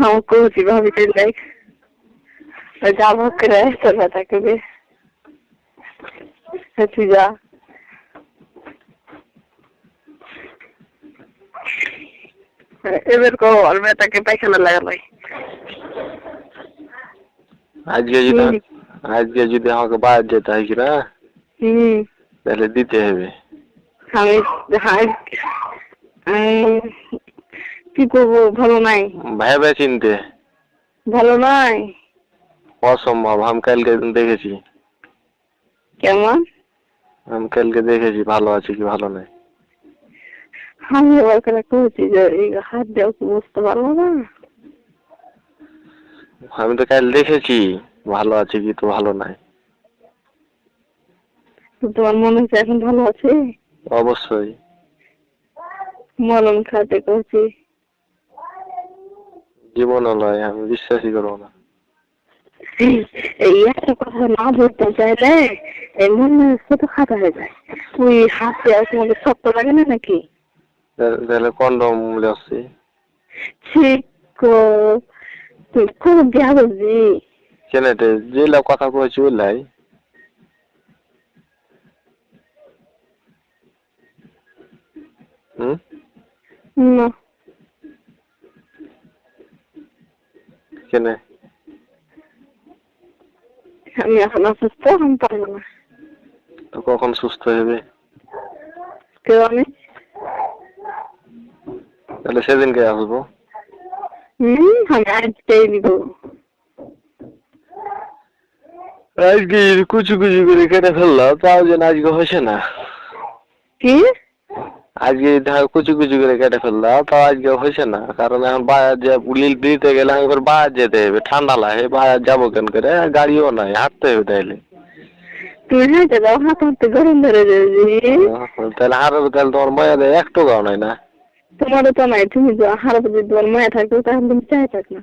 আমার কৌছি ভাবি তুই দেখ ওই যাব করে তোর ব্যথা করবে হ্যাঁ, তুই যা এবার কো আর ব্যথাকে পায়খানা লাগালাই আজকে যদি আজকে যদি আমাকে বাইরে যেতে হয় কি না হুম তাহলে দিতে হবে আমি হ্যাঁ উম, কি করব? ভালো নাই। ভেবে চিনতে ভালো নাই? অসম্ভব আমি কালকে দেখেছি। কেমন? আমি কালকে দেখেছি ভালো আছে কি ভালো নাই। আমি এবার করে কইছি যে এই হাত দেওয়া কি বুঝতে পারব না? আমি তো কাল দেখেছি ভালো আছে কি তো ভালো নাই। তো তোমার মনে হচ্ছে এখন ভালো আছে? অবশ্যই। মলম খাতে কইছি। জীবন লয় আমি বিশ্বাসই করব না। একটা কথা না বলতে চাইলে ছোট খাতা হয়ে যায়। ওই হাত তোমাকে শক্ত লাগে না নাকি? তাহলে- কন্ডম আসছি। ঠিক তুই খুব দেওয়া বুঝি চেনেটে যেগুলা কথা কয়েছি ওইলাই। হুম? না। কেনে আমি এখন অসুস্থ আমি পারব না তো কখন সুস্থ হবে কেউ আমি তাহলে সেদিনকে আসব হম আমি আজকেই নিব আজকে কুচু কুচু করে কেটে ফেললাম তাও যেন আজকে হয়েছে না কি আজকে ধর কুচু কুচু করে কেটে ফেললাম তাও আজকে হয়েছে না কারণ এখন বাজার যে উলিল দিতে গেলে আমি এবার বাজার যেতে হবে ঠান্ডা লাগে বাজার যাব কেন করে গাড়িও নাই হাঁটতে হবে তাইলে তুমি হাঁটে যাও হাত হাঁটতে গরম ধরে যাবে তাহলে হারাবে তাহলে তোমার মায়া দেয় এক টাকাও নাই না তোমারও তো নাই তুমি তো হারাবো যদি তোমার মায়া থাকতো তাহলে তুমি চাই থাক না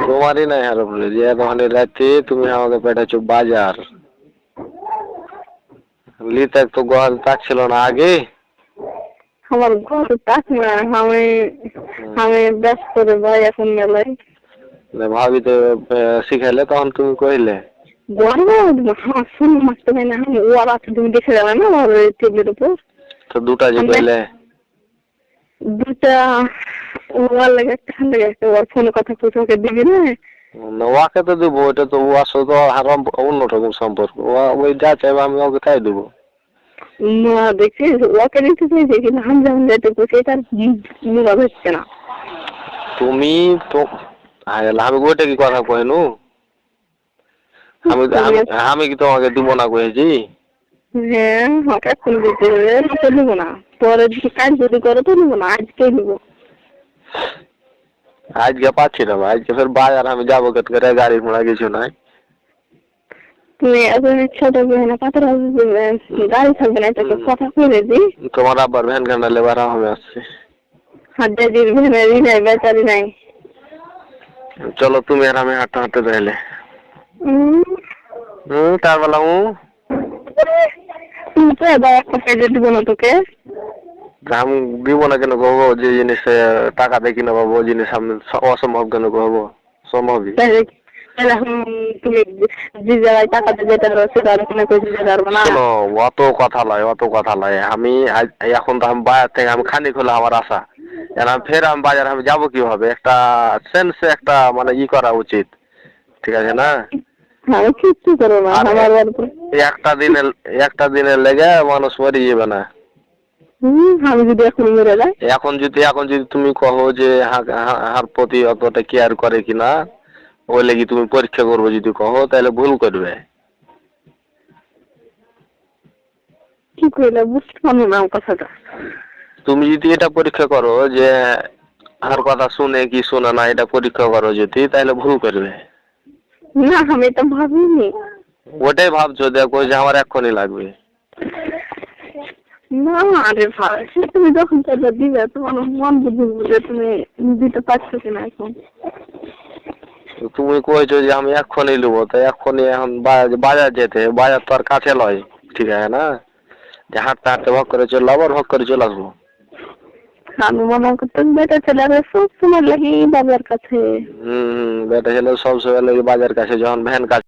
তোমারই নাই হারাবে যে এতখানি রাতে তুমি আমাকে পেটাচ্ছ বাজার লিতাক তো গোয়াল তাকছিল না আগে? আমার তাক না আমি আমি ব্যস্ত রে ভাই এখন মেলায়। ভাবি তো শিখাইলে তখন তুমি কইলে। তুমি দেখে যাবে না টেবিলের উপর? তো দুটা যে কইলে? দুটা ওর লাগে একটা ওর ফোনে কথা ওকে দিবি না? না, ওকে তো দেবো ওটা তো ও আসলে তো আর সম্পর্ক ও- ওই যা চাইবে আমি ওকে তাই দেবো। মা দেখছি ওকে দিতে চাইছে কিন্তু আমি যখন যেতে তার মুরাদ হচ্ছে না। তুমি তো আমি ওইটা কি কথা কইনু আমি আমি- কি তোমাকে দিব না কয়েছি হ্যাঁ দিতে হবে না তো নিবো না। পরে যদি কাজ যদি করে তো নিবো না আজকে নিবো আজকে পাচ্ছি না আজকে ফের বাজার আমি যাব কেট করে গাড়ি ঘোড়া কিছু নাই। তুমি এখন ছোট বহেনা পাথর গাড়ি থাকবে না তোকে কথা করে দি। তোমার আব্বার ভ্যান খান্ডা লেবার আমি আসছি। হাত দিয়ে বহেনা নাই বেচারি নাই চলো তুমি আর আমি হাঁটতে হাঁটতে উম, হুম তার বেলা তুমি তো এবার একটা পেজে দিব না তোকে। আমি দিব না কেন কহবো যে জিনিস টাকা দিয়ে কিনে পাবো জিনিস অসম্ভব কেন কহবো সম্ভবই। না? অত কথা লয় অত কথা লয় আমি এখন তো আমি বাজার থেকে আমি খানিক হলে আমার আশা। এখন আমি ফের আমি বাজার আমি যাব কীভাবে? একটা সেন্স একটা মানে ই করা উচিত। ঠিক আছে না? না একটা দিনের একটা দিনের লেগে মানুষ মরে যাবে না। আমি যদি এখন মরে যাই। এখন যদি এখন যদি তুমি কহো যে হার প্রতি অতটা কেয়ার করে কিনা ওই লেগে তুমি পরীক্ষা করব যদি কহো তাহলে ভুল করবে। কি বুঝতে পারল না কথাটা। তুমি যদি এটা পরীক্ষা করো যে আর কথা শুনে কি শুনে না এটা পরীক্ষা করো যদি তাহলে ভুল করবে। না আমি এটা ভাবিনি। ওটাই ভাবছ দেখো যে আমার এক্ষুনি লাগবে। না আরে ভাই তুমি যখন সেটা দিবে তোমার মন বুঝে বুঝে তুমি দিতে পারছ কিনা এখন। তুমি কইছো যে আমি এক্ষুনি নেব তো এক্ষুনি এখন বাজার যেতে বাজার তো আর কাছে লয় ঠিক আছে না? যে হাঁটতে হাঁটতে ভক করে চলে আবার ভক করে চলে আসব। আমি মনে করতাম বেটা ছেলেরা সব সময় লাগি বাজার কাছে। হম হম বেটা ছেলে সব সময় লাগে বাজার কাছে যখন ভ্যান কাছে